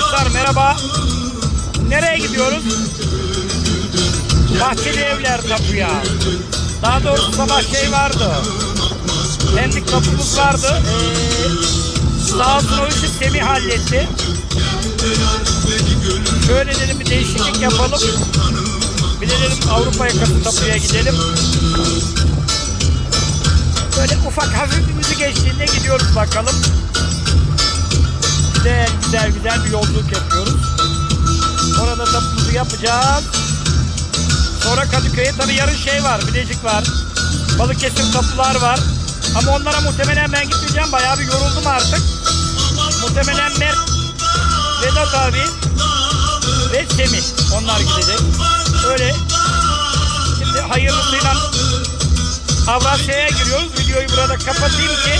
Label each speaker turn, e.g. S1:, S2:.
S1: Arkadaşlar merhaba. Nereye gidiyoruz? Bahçeli Evler tapuya. Daha doğrusu sabah şey vardı. Pendik tapumuz vardı. Ee, sağ olsun o işi Semih halletti. Şöyle dedim bir değişiklik yapalım. Bir de dedim Avrupa yakası tapuya gidelim. Böyle ufak hafif bir müzik eşliğinde gidiyoruz bakalım. Güzel güzel bir yolculuk yapıyoruz. Orada tapumuzu yapacağız. Sonra Kadıköy'e tabii yarın şey var, Bilecik var. Balıkesir tapular var. Ama onlara muhtemelen ben gitmeyeceğim. Bayağı bir yoruldum artık. Muhtemelen Mert, Vedat abi ve Semih. Onlar gidecek. Öyle. Şimdi hayırlısıyla Avrasya'ya giriyoruz. Videoyu burada kapatayım ki